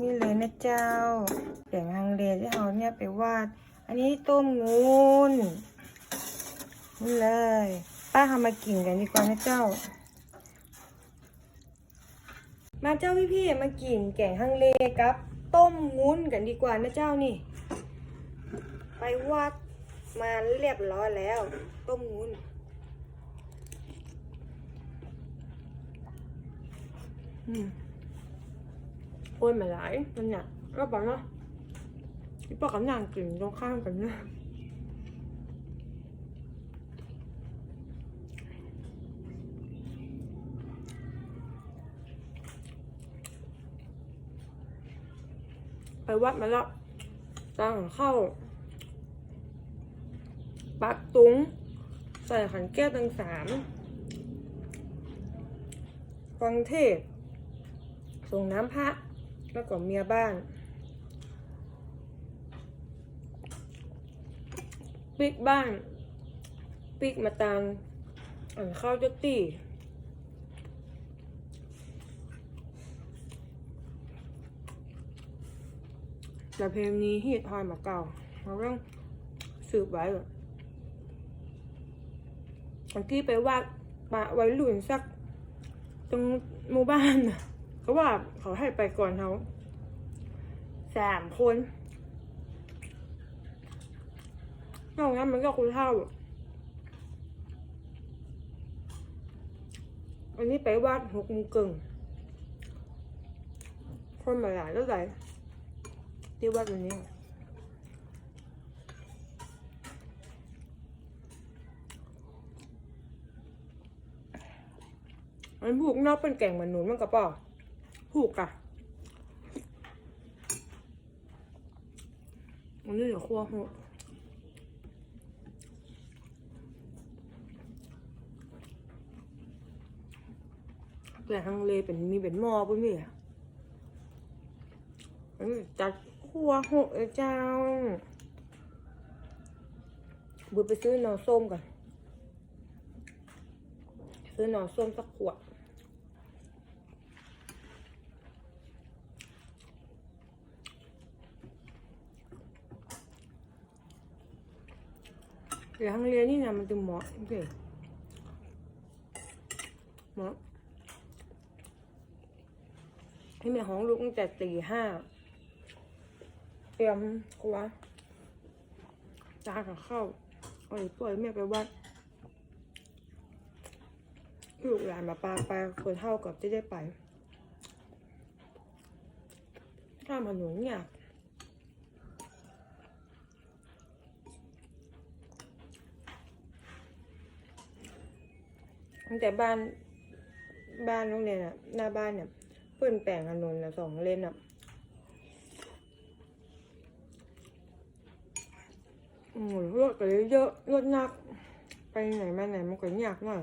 นี่เลยนะเจ้าแกงฮังเลที่เราเนี่ยไปวาด อันนี้ต้มงูนนี่เลย ป้าทำมากินกันดีกว่านะเจ้า มาเจ้าพี่พี่ๆมากินแกงฮังเลกับ ต้มงุ้นกันดีกว่านะเจ้านี่ ไปวาดมาเรียบร้อยแล้ว ต้มงุ้นอืม โอ้ยมาหลายมันหนักก็บอกเนาะพี่ปอกกับนางกินตรงข้ามกันนะไปวัดมาแล้วตั้งเข้าปักตุงใส่ขันแก้วตั้งสามฟังเทศส่งน้ำพระ แล้วก็เมียบ้านปิกบ้านปิกมาตามอ่านข้าวจะตีแต่เพลงนี้ฮิตฮอยมาเก่าเราต้องสืบไว้ก่อนบางทีไปวาดปะไว้หลุนสัก ตรงหมู่บ้านน่ะ ก็ว่าเขาให้ไปก่อนเขาสามคนนอกนั้นมันก็คุณเท่าอันนี้ไปวาดหกโมงกึ่งคนมาหลายแล้วไหนที่วาดวันนี้มันผูกนอกเป็นแก่งเหมือนหนูมันกระป๋อ ผูกอะอันนี้เดี๋ยวคั่วหัวแต่ทางเลเป็นมีเป็นหม้อปุ่นมีอะอันนี้จัดคั่วหัวเจ้าบุไปซื้อหนอส้มก่อนซื้อหนอส้มสักขวด เดี๋ยวทางเรียนนี่นะมันจะเหมาะโอเคเหมาะที่แม่ห้องลูกตั้งแต่ตีห้าเตรียมครัวจานกับข้าวเอาไปปล่อยแม่ไปวัดลูกหลานมาปาไปคนเท่ากับจะได้ไปถ้ามันหนุนเนี่ย ตั้งแต่บ้านบ้านโรงเรียนอะหน้าบ้านเนี่ยเพื่อนแปลงถนนอะสองเลนอะโอ้ยรถก็เลยเยอะรถหนัก ไปไหนมาไหนมันก็ยากหน่อย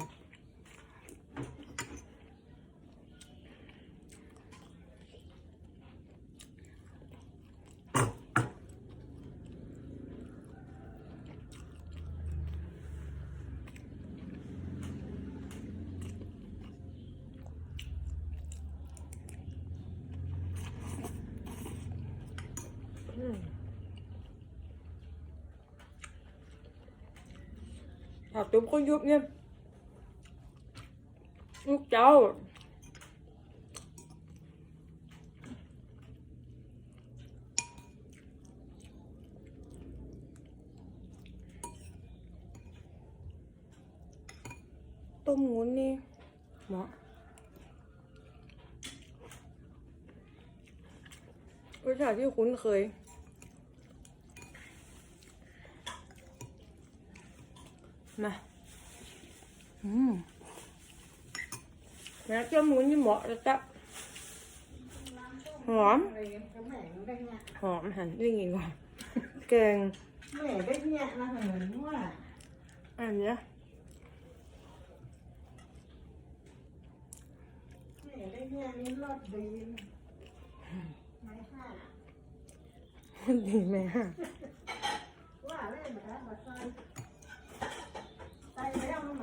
อืม ผักตุ้มก็ยุบเนี่ยลูกเจ้าต้มงุ้นนี่เหมาะรสชาติที่คุ้นเคย มาอืมแม่เจ้าหมุนนี่เหมาะแล้ว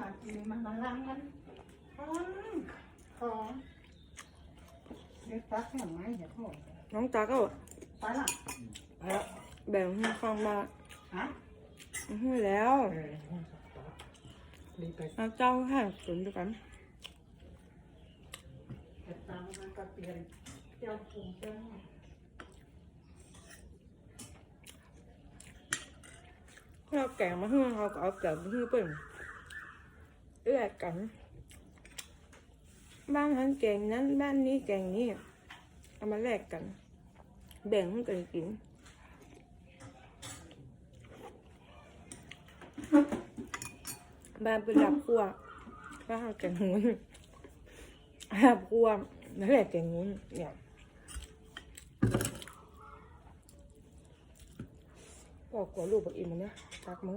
ากินมันมาล้างมันของของเด็กตักแข็งไหมเดี๋ยวพ่อน้องตาก็ไปละไปแล้วแบ่งให้ฟังมาฮะให้แล้วเออรีบไปเอาเจ้าค่ะสนด้วยกันไปตามมันก็เปลี่ยนเจ้าปุ่มเจ้าเราแกงมาให้เราก็เอาแกงมาให้เปิ่น แลกกัน บ้านนั้นแกงนั้น บ้านนี้แกงนี้เอามาแลกกัน แบ่งกันกินบ้านเป็นหลับครัวบ้านแกงงูนหลับครัวนั่นแหละแกงงูนเนี่ยบอกกลัวลูกบอกอิ่มมันเนี่ยตักมือ